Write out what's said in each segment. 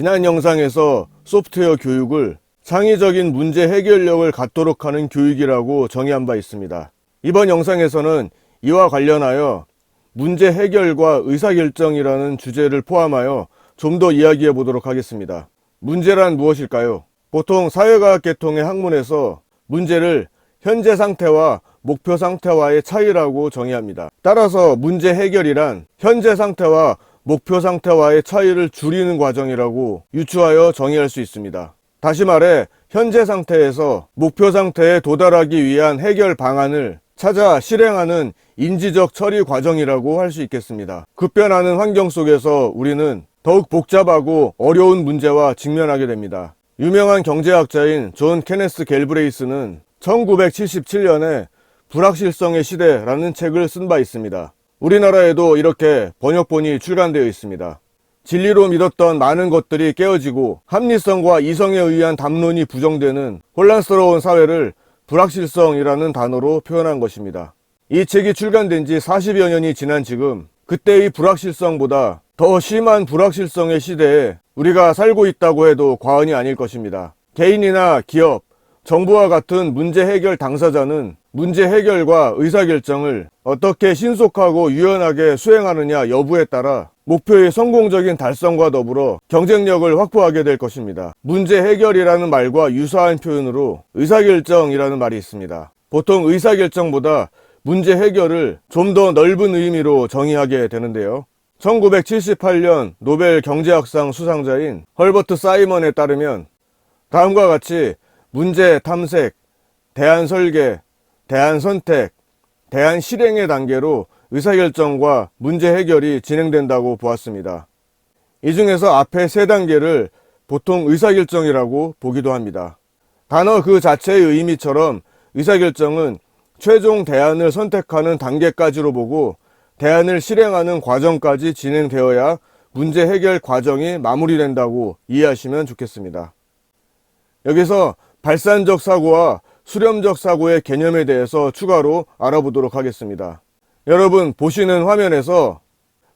지난 영상에서 소프트웨어 교육을 창의적인 문제 해결력을 갖도록 하는 교육이라고 정의한 바 있습니다. 이번 영상에서는 이와 관련하여 문제 해결과 의사결정이라는 주제를 포함하여 좀 더 이야기해 보도록 하겠습니다. 문제란 무엇일까요? 보통 사회과학 계통의 학문에서 문제를 현재 상태와 목표 상태와의 차이라고 정의합니다. 따라서 문제 해결이란 현재 상태와 목표 상태와의 차이를 줄이는 과정이라고 유추하여 정의할 수 있습니다. 다시 말해 현재 상태에서 목표 상태에 도달하기 위한 해결 방안을 찾아 실행하는 인지적 처리 과정이라고 할 수 있겠습니다. 급변하는 환경 속에서 우리는 더욱 복잡하고 어려운 문제와 직면하게 됩니다. 유명한 경제학자인 존 케네스 갤브레이스는 1977년에 불확실성의 시대라는 책을 쓴 바 있습니다. 우리나라에도 이렇게 번역본이 출간되어 있습니다. 진리로 믿었던 많은 것들이 깨어지고 합리성과 이성에 의한 담론이 부정되는 혼란스러운 사회를 불확실성이라는 단어로 표현한 것입니다. 이 책이 출간된 지 40여 년이 지난 지금 그때의 불확실성보다 더 심한 불확실성의 시대에 우리가 살고 있다고 해도 과언이 아닐 것입니다. 개인이나 기업, 정부와 같은 문제 해결 당사자는 문제 해결과 의사결정을 어떻게 신속하고 유연하게 수행하느냐 여부에 따라 목표의 성공적인 달성과 더불어 경쟁력을 확보하게 될 것입니다. 문제 해결이라는 말과 유사한 표현으로 의사결정이라는 말이 있습니다. 보통 의사결정보다 문제 해결을 좀 더 넓은 의미로 정의하게 되는데요. 1978년 노벨 경제학상 수상자인 헐버트 사이먼에 따르면 다음과 같이 문제 탐색, 대안 설계, 대안 선택, 대안 실행의 단계로 의사결정과 문제 해결이 진행된다고 보았습니다. 이 중에서 앞에 세 단계를 보통 의사결정이라고 보기도 합니다. 단어 그 자체의 의미처럼 의사결정은 최종 대안을 선택하는 단계까지로 보고 대안을 실행하는 과정까지 진행되어야 문제 해결 과정이 마무리된다고 이해하시면 좋겠습니다. 여기서 발산적 사고와 수렴적 사고의 개념에 대해서 추가로 알아보도록 하겠습니다. 여러분 보시는 화면에서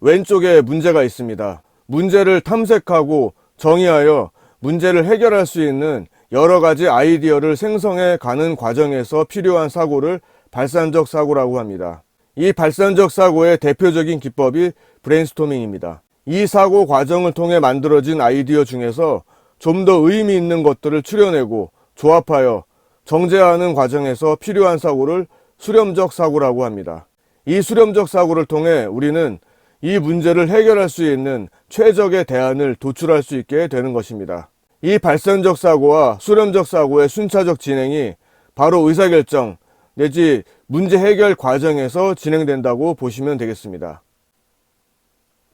왼쪽에 문제가 있습니다. 문제를 탐색하고 정의하여 문제를 해결할 수 있는 여러 가지 아이디어를 생성해 가는 과정에서 필요한 사고를 발산적 사고라고 합니다. 이 발산적 사고의 대표적인 기법이 브레인스토밍입니다. 이 사고 과정을 통해 만들어진 아이디어 중에서 좀 더 의미 있는 것들을 추려내고 조합하여 정제하는 과정에서 필요한 사고를 수렴적 사고라고 합니다. 이 수렴적 사고를 통해 우리는 이 문제를 해결할 수 있는 최적의 대안을 도출할 수 있게 되는 것입니다. 이 발산적 사고와 수렴적 사고의 순차적 진행이 바로 의사결정 내지 문제 해결 과정에서 진행된다고 보시면 되겠습니다.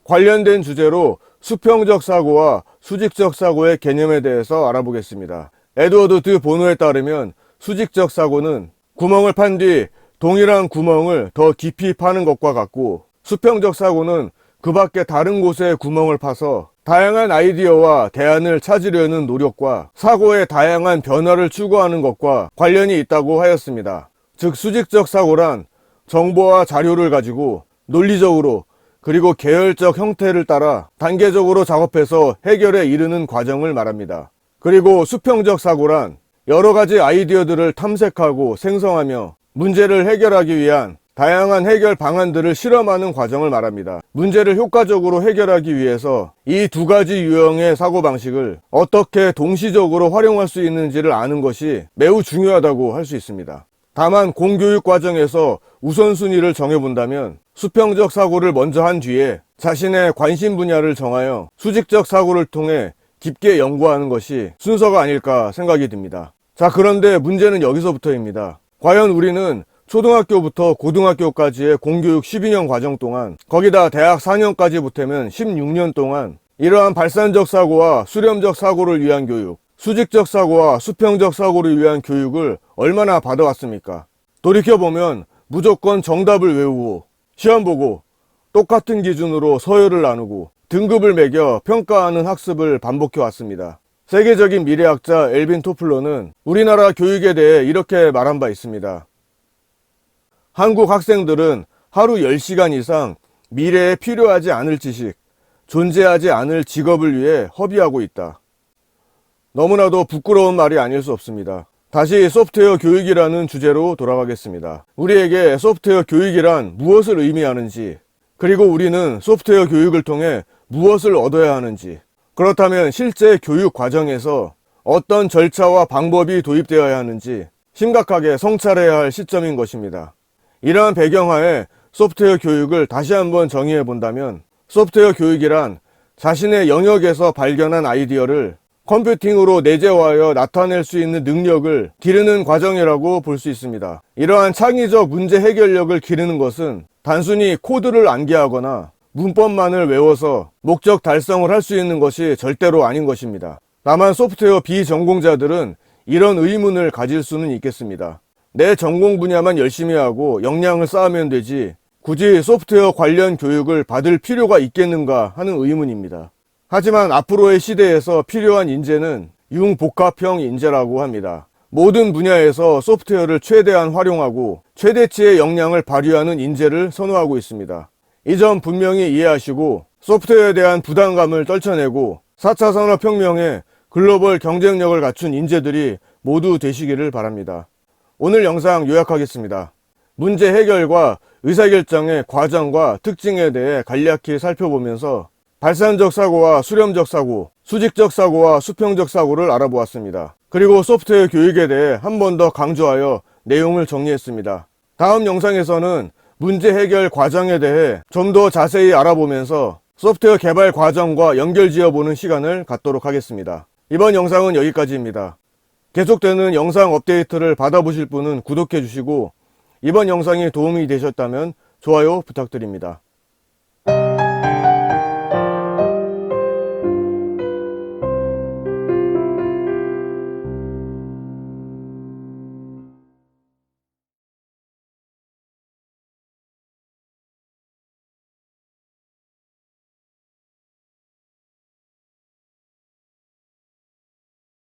관련된 주제로 수평적 사고와 수직적 사고의 개념에 대해서 알아보겠습니다. 에드워드 드 보노에 따르면 수직적 사고는 구멍을 판 뒤 동일한 구멍을 더 깊이 파는 것과 같고 수평적 사고는 그 밖에 다른 곳에 구멍을 파서 다양한 아이디어와 대안을 찾으려는 노력과 사고의 다양한 변화를 추구하는 것과 관련이 있다고 하였습니다. 즉 수직적 사고란 정보와 자료를 가지고 논리적으로 그리고 계열적 형태를 따라 단계적으로 작업해서 해결에 이르는 과정을 말합니다. 그리고 수평적 사고란 여러 가지 아이디어들을 탐색하고 생성하며 문제를 해결하기 위한 다양한 해결 방안들을 실험하는 과정을 말합니다. 문제를 효과적으로 해결하기 위해서 이 두 가지 유형의 사고방식을 어떻게 동시적으로 활용할 수 있는지를 아는 것이 매우 중요하다고 할 수 있습니다. 다만 공교육 과정에서 우선순위를 정해본다면 수평적 사고를 먼저 한 뒤에 자신의 관심 분야를 정하여 수직적 사고를 통해 깊게 연구하는 것이 순서가 아닐까 생각이 듭니다. 자, 그런데 문제는 여기서부터입니다. 과연 우리는 초등학교부터 고등학교까지의 공교육 12년 과정 동안 거기다 대학 4년까지 붙으면 16년 동안 이러한 발산적 사고와 수렴적 사고를 위한 교육, 수직적 사고와 수평적 사고를 위한 교육을 얼마나 받아왔습니까? 돌이켜보면 무조건 정답을 외우고 시험 보고 똑같은 기준으로 서열을 나누고 등급을 매겨 평가하는 학습을 반복해 왔습니다. 세계적인 미래학자 엘빈 토플러는 우리나라 교육에 대해 이렇게 말한 바 있습니다. 한국 학생들은 하루 10시간 이상 미래에 필요하지 않을 지식, 존재하지 않을 직업을 위해 허비하고 있다. 너무나도 부끄러운 말이 아닐 수 없습니다. 다시 소프트웨어 교육이라는 주제로 돌아가겠습니다. 우리에게 소프트웨어 교육이란 무엇을 의미하는지, 그리고 우리는 소프트웨어 교육을 통해 무엇을 얻어야 하는지, 그렇다면 실제 교육 과정에서 어떤 절차와 방법이 도입되어야 하는지 심각하게 성찰해야 할 시점인 것입니다. 이러한 배경하에 소프트웨어 교육을 다시 한번 정의해 본다면 소프트웨어 교육이란 자신의 영역에서 발견한 아이디어를 컴퓨팅으로 내재화하여 나타낼 수 있는 능력을 기르는 과정이라고 볼 수 있습니다. 이러한 창의적 문제 해결력을 기르는 것은 단순히 코드를 암기하거나 문법만을 외워서 목적 달성을 할 수 있는 것이 절대로 아닌 것입니다. 다만 소프트웨어 비전공자들은 이런 의문을 가질 수는 있겠습니다. 내 전공 분야만 열심히 하고 역량을 쌓으면 되지 굳이 소프트웨어 관련 교육을 받을 필요가 있겠는가 하는 의문입니다. 하지만 앞으로의 시대에서 필요한 인재는 융복합형 인재라고 합니다. 모든 분야에서 소프트웨어를 최대한 활용하고 최대치의 역량을 발휘하는 인재를 선호하고 있습니다. 이 점 분명히 이해하시고 소프트웨어에 대한 부담감을 떨쳐내고 4차 산업혁명에 글로벌 경쟁력을 갖춘 인재들이 모두 되시기를 바랍니다. 오늘 영상 요약하겠습니다. 문제 해결과 의사결정의 과정과 특징에 대해 간략히 살펴보면서 발산적 사고와 수렴적 사고, 수직적 사고와 수평적 사고를 알아보았습니다. 그리고 소프트웨어 교육에 대해 한 번 더 강조하여 내용을 정리했습니다. 다음 영상에서는 문제 해결 과정에 대해 좀 더 자세히 알아보면서 소프트웨어 개발 과정과 연결 지어보는 시간을 갖도록 하겠습니다. 이번 영상은 여기까지입니다. 계속되는 영상 업데이트를 받아보실 분은 구독해 주시고 이번 영상이 도움이 되셨다면 좋아요 부탁드립니다.